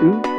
Mm?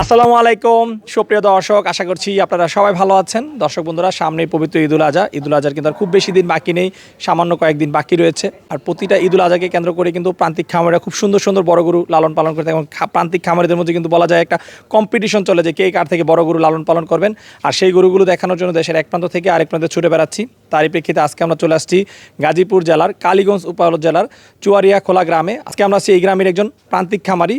আসসালামু আলাইকুম। সুপ্রিয় দর্শক, আশা করছি আপনারা সবাই ভালো আছেন। দর্শক বন্ধুরা সামনে পবিত্র ঈদুল আজহা। ঈদুল আজহার কিন্তু আর খুব বেশি দিন বাকি নেই, সামান্য কয়েকদিন বাকি রয়েছে। আর প্রতিটা ঈদুল আজহাকে কেন্দ্র করে কিন্তু প্রান্তিক খামারিরা খুব সুন্দর সুন্দর বড় গরু লালন পালন করতে এবং প্রান্তিক খামারিদের মধ্যে কিন্তু বলা যায় একটা কম্পিটিশন চলে যে কে কার থেকে বড় গরু লালন পালন করবেন। আর সেই গরুগুলো দেখানোর জন্য দেশের এক প্রান্ত থেকে আরেক প্রান্তে ছুটে বেড়াচ্ছি। তারই প্রেক্ষিতে আজকে আমরা চলে আসছি গাজীপুর জেলার কালীগঞ্জ উপজেলার জেলার চুয়ারিয়া খোলা গ্রামে। আজকে আমরা আছি এই গ্রামের একজন প্রান্তিক খামারি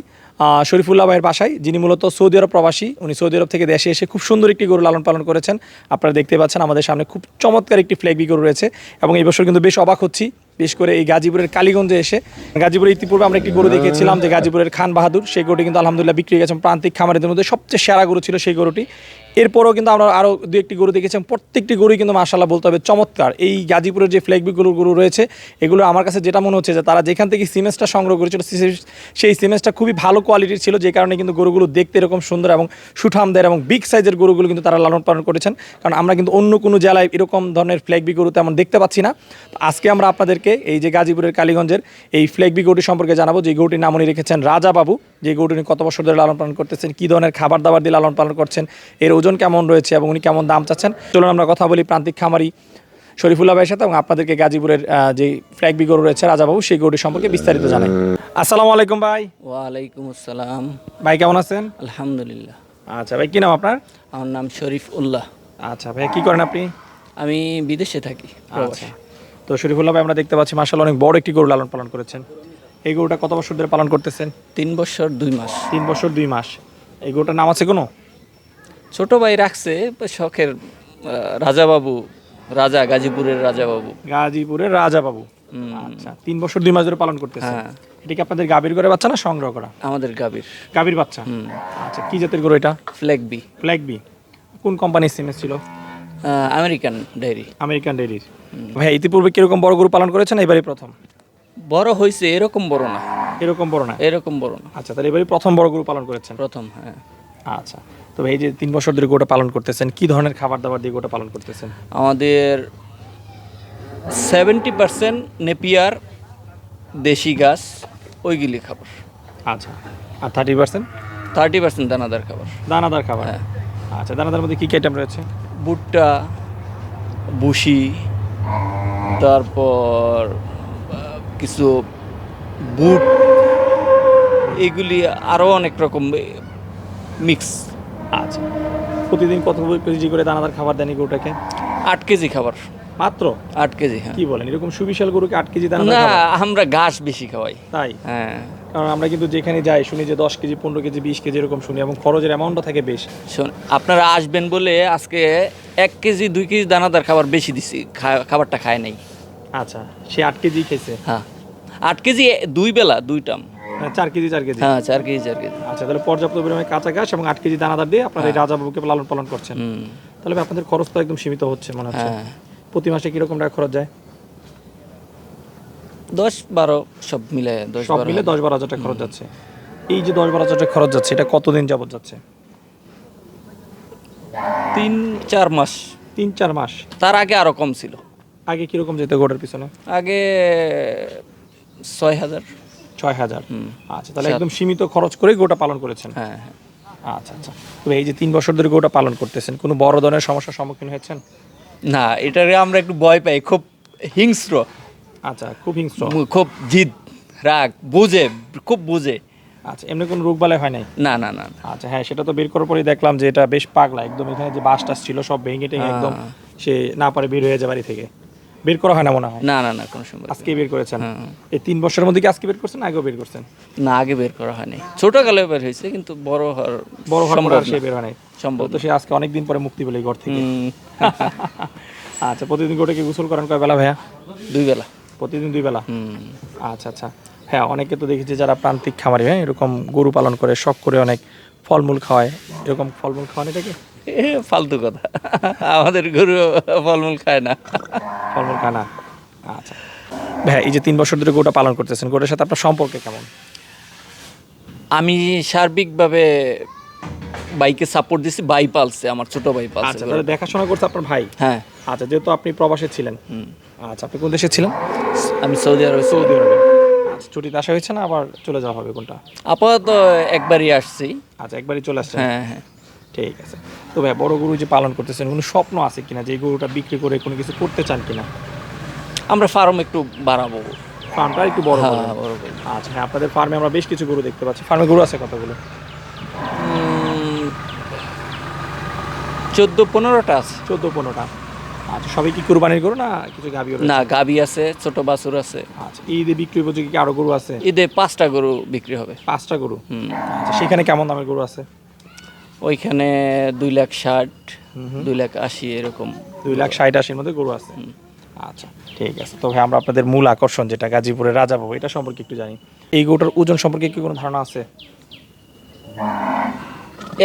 শরীফুল্লাহ ভাইয়ের বাসায়, যিনি মূলত সৌদি আরব প্রবাসী, উনি সৌদি আরব থেকে দেশে এসে খুব সুন্দর একটি গরু লালন পালন করেছেন। আপনারা দেখতে পাচ্ছেন আমাদের সামনে খুব চমৎকার একটি ফ্ল্যাগবি গরু রয়েছে এবং এই বছর কিন্তু বেশ অবাক হচ্ছি। বিশেষ করে এই গাজীপুরের কালীগঞ্জে এসে, গাজীপুরে ইতিপূর্বে আমরা একটি গরু দেখেছিলাম যে গাজীপুরের খান বাহাদুর, সেই গরুটি কিন্তু আলহামদুলিল্লাহ বিক্রি গেছে প্রান্তিক খামারিদের মধ্যে সবচেয়ে সেরা গরু ছিল সেই গরুটি। এরপরও কিন্তু আমরা আরও দু একটি গরু দেখেছিলাম প্রত্যেকটি গরুই কিন্তু মার্শাল্লাহ বলতে হবে চমৎকার। এই গাজীপুরের যে ফ্ল্যাগবি গরু রয়েছে, এগুলো আমার কাছে যেটা মনে হচ্ছে যে তারা যেখান থেকে সিমেন্সটা সংগ্রহ করেছিল সেই সিমেন্সটা খুবই ভালো কোয়ালিটির ছিল, যে কারণে কিন্তু গরুগুলো দেখতে এরকম সুন্দর এবং সুঠামদের এবং বিগ সাইজের গরুগুলো কিন্তু তারা লালন পালন করেছেন। কারণ আমরা কিন্তু অন্য কোনো জেলায় এরকম ধরনের ফ্ল্যাগবি গরু তেমন দেখতে পাচ্ছি না। আজকে আমরা আপনাদেরকে এই যে গাজীপুরের কালীগঞ্জের এই ফ্ল্যাগবি গরুটি সম্পর্কে জানাব। যে গরুটির নাম উনি রেখেছেন রাজা বাবু। যে গরুটি উনি কত বছর ধরে লালন পালন করতেছেন কী ধরনের খাবার দাবার দিয়ে লালন পালন করছেন এর ওজন কেমন রয়েছে এবং উনি কেমন দাম চাচ্ছেন। চলুন আমরা কথা বলি প্রান্তিক খামারি শরীফুল্লাহ ভাইয়ের সাথে এবং আপনাদেরকে গাজীপুরের যে ফ্ল্যাগবি গরু রয়েছে রাজাবাবু সেই গরুটি সম্পর্কে বিস্তারিত জানাই। আসসালামু আলাইকুম ভাই। ওয়ালাইকুম আসসালাম। ভাই কেমন আছেন? আলহামদুলিল্লাহ। আচ্ছা ভাই কি নাম আপনার? আমার নাম শরীফ উল্লাহ আচ্ছা ভাই কি করেন আপনি? আমি বিদেশে থাকি আচ্ছা। তো শরীফুল্লাহ ভাই আমরা দেখতে পাচ্ছি মার্শাল অনেক বড় একটি গরু লালন পালন করেছেন। এই গরুটা কত বছর ধরে পালন করতেছেন? তিন বছর দুই মাস। তিন বছর দুই মাস। এই গরুটার নাম আছে কোনো? ছোট ভাই রাখছে শখের রাজাবাবু রাজা গাজীপুরের রাজাবাবু। গাজীপুরের রাজা বাবু হুম, আচ্ছা তিন বছর দুই মাস ধরে পালন করতেছেন। হ্যাঁ। এটা কি আপনাদের গাভীর করে বাচ্চা না সংগ্রহ করা? আমাদের গাবির গাভীর বাচ্চা? আচ্ছা কি জাতের গরু এটা? Flag B. Flag B. কোন কোম্পানির সিমেন্স ছিল? American diary. আমেরিকান ডেইরির ভাই ইতিপূর্বে কীরকম বড় গরু পালন করেছেন? এবারে প্রথম। বড় হয়েছে এরকম বড় না। এরকম বড় না? এরকম বড় না। আচ্ছা তাহলে এবারে প্রথম বড় গরু পালন করেছেন? প্রথম হ্যাঁ। আচ্ছা তো এই যে তিন বছর ধরে গোটা পালন করতেছেন কি ধরনের খাবার দাবার দিয়ে গোটা পালন করতেছেন? আমাদের সেভেন্টি পার্সেন্ট নেপিয়ার দেশি গাছ ওইগুলি খাবার। আচ্ছা আর থার্টি পার্সেন্ট থার্টি পার্সেন্ট দানাদার খাবার। দানাদার খাবার। হ্যাঁ। আচ্ছা দানাদার মধ্যে কী কী আইটেম রয়েছে? ভুট্টা বুশি তারপর কিছু বুট এগুলি আরও অনেক রকম মিক্স আচ্ছা। প্রতিদিন কত কেজি করে দানাদার খাবার দেন এগুলোটাকে গরুটাকে আট কেজি খাবার। মাত্র? আট কেজি হ্যাঁ। কি বলেন? এরকম সুবিশাল গরুকে আট কেজি দানাদার না আমরা ঘাস বেশি খাওয়াই। তাই? হ্যাঁ। কারণ আমরা কিন্তু যেখানে যাই শুনি যে দশ কেজি পনেরো কেজি বিশ কেজি এরকম শুনি এবং খরচের অ্যামাউন্টও থাকে বেশ। শোন আপনারা আসবেন বলে আজকে এক কেজি দুই কেজি দানাদার খাবার বেশি দিছি খাবারটা খায় নাই। আচ্ছা সে আট কেজি খেয়েছে? হ্যাঁ। আট কেজি দুই বেলা দুইটাম হ্যাঁ, চার কেজি চার কেজি? হ্যাঁ চার কেজি চার কেজি। আচ্ছা তাহলে পর্যাপ্ত পরিমাণে কাঁচা ঘাস এবং আট কেজি দানাদার দিয়ে আপনারা এই রাজা বাবুকে লালন পালন করছেন তাহলে আপনাদের খরচ তো একদম সীমিত হচ্ছে মনে হচ্ছে। হ্যাঁ। প্রতি মাসে কীরকম টাকা খরচ যায়? দশ বারো সব মিলে সব মিলে দশ বারো হাজার টাকা খরচ যাচ্ছে। এই যে দশ বারো হাজার টাকা খরচ যাচ্ছে এটা কতদিন যাবত যাচ্ছে? তিন চার মাস। তিন চার মাস। তার আগে আরও কম ছিল। আগে কীরকম যেত গোটার পিছনে? আগে ছয় হাজার। ছয় হাজার। আচ্ছা তাহলে একদম সীমিত খরচ করে গোটা পালন করেছেন। হ্যাঁ হ্যাঁ। আচ্ছা আচ্ছা। তবে এই যে তিন বছর ধরে গোটা পালন করতেছেন কোনো বড় ধরনের সমস্যার সম্মুখীন হয়েছেন? না এটারে আমরা একটু ভয় পাই খুব হিংস্র। আচ্ছা খুব হিংস্র। খুব জিদ রাগ বুঝে খুব বুঝে। আচ্ছা এমনি কোনো রোগ বালাই হয় নাই? না না না। আচ্ছা হ্যাঁ সেটা তো বের করার পরেই দেখলাম যে এটা বেশ পাগলা একদম এখানে যে বাস টাস ছিল সব ভেঙে টেঙে একদম সে না পারে বের হয়ে যায় বাড়ি থেকে। বের করা হয় না মনে হয়? না না না কোনো সময় আজকে বের করেছেন? হ্যাঁ। এই তিন বছরের মধ্যে কি আজকে বের করছেন আগেও বের করছেন? না আগে বের করা হয়নি। ছোট কালে বের হয়েছে কিন্তু বড় হওয়ার বড় হওয়ার সে বের হয় সম্ভব তো সে আজকে অনেক দিন পরে মুক্তি পেলে এই ঘর থেকে। আচ্ছা প্রতিদিন গোটাকে গোসল করেন কয় বেলা ভাইয়া? দুই বেলা। প্রতিদিন দুই বেলা? হুম। আচ্ছা আচ্ছা। হ্যাঁ অনেকে তো দেখেছি যারা প্রান্তিক খামারি হ্যাঁ এরকম গরু পালন করে শখ করে অনেক ফলমূল খাওয়ায়। এরকম ফলমূল খাওয়ান এটা কি এ ফালতু কথা। আমাদের গরু ফলমূল খায় না। ফলমূল খানা আচ্ছা। হ্যাঁ এই যে তিন বছর ধরে গরুটা পালন করতেছেন গরুর সাথে আপনার সম্পর্কে কেমন? আমি সার্বিকভাবে বাইকে সাপোর্ট দিছি বাই পালছে আমার ছোট ভাই পালছে আচ্ছা তাহলে দেখাশোনা করছে আপনার ভাই? হ্যাঁ। আচ্ছা যেহেতু আপনি প্রবাসে ছিলেন। হুম। আচ্ছা আপনি কোন দেশে ছিলেন? আমি সৌদি আরবে সৌদি আরবে। আচ্ছা ছুটিতে আসা হয়েছে না আবার চলে যাওয়া হবে কোনটা? আপাতত একবারই আসছি। আচ্ছা একবারই চলে আসছে হ্যাঁ হ্যাঁ। ঠিক আছে। তো ভাই বড় গরু যে পালন করতেছেন কোনো স্বপ্ন আছে কিনা যে এই গরুটা বিক্রি করে কোনো কিছু করতে চান কিনা? আমরা ফার্ম একটু বাড়াবো। ফার্মটা একটু বড় হ্যাঁ বড় আচ্ছা হ্যাঁ আপনাদের ফার্মে আমরা বেশ কিছু গরু দেখতে পাচ্ছি। ফার্মে গরু আছে কতগুলো? চোদ্দ পনেরোটা আছে। চোদ্দ পনেরোটা। আচ্ছা সবাই কি কুরবানির গরু না কিছু গাভি না গাবি আছে ছোট বাছুর আছে। আচ্ছা ঈদে বিক্রি উপযোগী কি আরও গরু আছে? ঈদে পাঁচটা গরু বিক্রি হবে। পাঁচটা গরু? হুম। আচ্ছা সেখানে কেমন দামের গরু আছে? ওইখানে দুই লাখ ষাট দুই লাখ আশি এরকম। দুই লাখ ষাট আশির মধ্যে গরু আছে। আচ্ছা ঠিক আছে। তবে আমরা আপনাদের মূল আকর্ষণ যেটা গাজীপুরের রাজা রাজাবাবু এটা সম্পর্কে একটু জানি। এই গরুটার ওজন সম্পর্কে কি কোনো ধারণা আছে?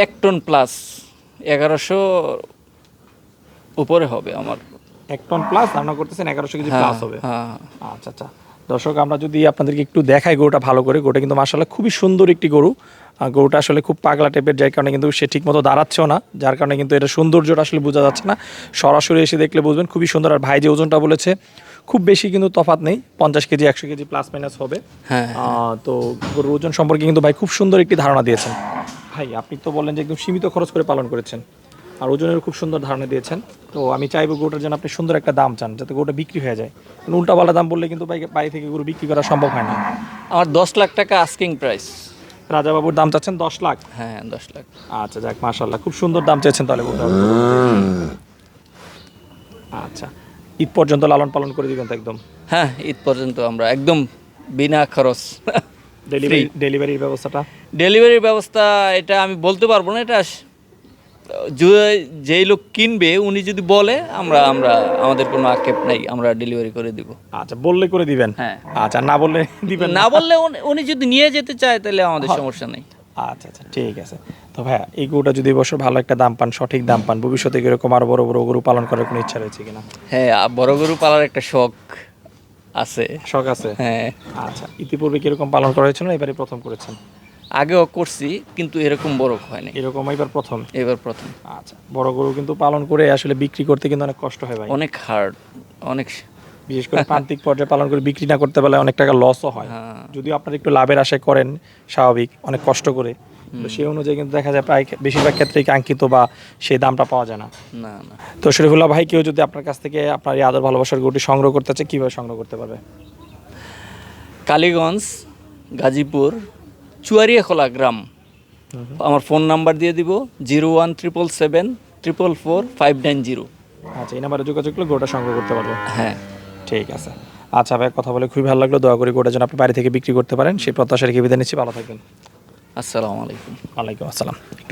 এক টন প্লাস এগারোশো উপরে হবে আমার। এক টন প্লাস ধারণা করতেছেন এগারোশো কেজি হ্যাঁ প্লাস হবে। হ্যাঁ। আচ্ছা আচ্ছা। দর্শক আমরা যদি আপনাদেরকে একটু দেখাই গরুটা ভালো করে গরুটা কিন্তু মাসাল্লাহ খুবই সুন্দর একটি গরু। গরুটা আসলে খুব পাগলা টাইপের যার কারণে কিন্তু সে ঠিক মতো দাঁড়াচ্ছেও না যার কারণে কিন্তু এটা সৌন্দর্যটা আসলে বোঝা যাচ্ছে না। সরাসরি এসে দেখলে বুঝবেন খুবই সুন্দর। আর ভাই যে ওজনটা বলেছে খুব বেশি কিন্তু তফাৎ নেই পঞ্চাশ কেজি একশো কেজি প্লাস মাইনাস হবে। হ্যাঁ। আহ, তো গরুর ওজন সম্পর্কে কিন্তু ভাই খুব সুন্দর একটি ধারণা দিয়েছেন। ভাই আপনি তো বললেন যে একদম সীমিত খরচ করে পালন করেছেন। আর ওজনের খুব সুন্দর ধারণা দিয়েছেন। তো আমি চাইব গরুটার জন্য আপনি সুন্দর একটা দাম চান যাতে গরুটা বিক্রি হয়ে যায়। কারণ উল্টাপাল্টা দাম বললে কিন্তু বাড়ি থেকে গরু বিক্রি করা সম্ভব হয় না। আমার দশ লাখ টাকা আস্কিং প্রাইস রাজাবাবুর দাম চাচ্ছেন দশ লাখ? হ্যাঁ দশ লাখ। আচ্ছা যাক মাশাল্লাহ খুব সুন্দর দাম চেয়েছেন তাহলে গরুটা আচ্ছা ঈদ পর্যন্ত লালন পালন করে দিবেন তো একদম? হ্যাঁ ঈদ পর্যন্ত আমরা একদম বিনা খরচ। ডেলিভারি ডেলিভারির ব্যবস্থাটা? ডেলিভারির ব্যবস্থা এটা আমি বলতে পারব না এটা যেই লোক কিনবে উনি যদি বলে আমরা আমরা আমাদের কোনো আক্ষেপ নাই আমরা ডেলিভারি করে দিব। আচ্ছা বললে করে দিবেন? হ্যাঁ। আচ্ছা না বললে দিবেন না? বললে উনি- যদি নিয়ে যেতে চায় তাহলে আমাদের সমস্যা নেই। আচ্ছা আচ্ছা ঠিক আছে। তো ভাইয়া এই গরুটা যদি এবছর ভালো একটা দাম পান সঠিক দাম পান ভবিষ্যতে এরকম আরও বড় বড় গরু পালন করার কোনো ইচ্ছা রয়েছে কিনা? হ্যাঁ বড় গরু পালার একটা শখ আছে। শখ আছে? হ্যাঁ। আচ্ছা ইতিপূর্বে কীরকম পালন করা হয়েছিল? এবারে প্রথম করেছেন। আগেও করছি কিন্তু এরকম বড় হয়নি। এরকম এবার প্রথম? এবার প্রথম। আচ্ছা বড় গরু কিন্তু পালন করে আসলে বিক্রি করতে কিন্তু অনেক কষ্ট হয় ভাই। অনেক হার্ড অনেক বিশেষ করে প্রান্তিক পর্যায়ে পালন করে বিক্রি না করতে পারলে অনেক টাকা লসও হয়। হ্যাঁ। যদিও আপনারা একটু লাভের আশায় করেন স্বাভাবিক অনেক কষ্ট করে। তো সেই অনুযায়ী কিন্তু দেখা যায় প্রায় বেশিরভাগ ক্ষেত্রেই কাঙ্ক্ষিত বা সেই দামটা পাওয়া যায় না। না না। তো শরীফুল্লাহ ভাই কেউ যদি আপনার কাছ থেকে আপনার এই আদর ভালোবাসার গরুটি সংগ্রহ করতে চায় কীভাবে সংগ্রহ করতে পারবে? কালীগঞ্জ গাজীপুর চুয়ারিয়াখোলা গ্রাম। আমার ফোন নাম্বার দিয়ে দিব zero one triple seven triple four five nine zero. আচ্ছা এই নাম্বারে যোগাযোগ করলে গোটা সংগ্রহ করতে পারব। হ্যাঁ। ঠিক আছে। আচ্ছা ভাই কথা বলে খুবই ভালো লাগল। দয়া করে গোটা যেন আপনি বাড়ি থেকে বিক্রি করতে পারেন। সেই প্রত্যাশা রেখে বিদায় নিচ্ছি। ভালো থাকবেন। আসসালামু আলাইকুম। ওয়ালাইকুম আসসালাম।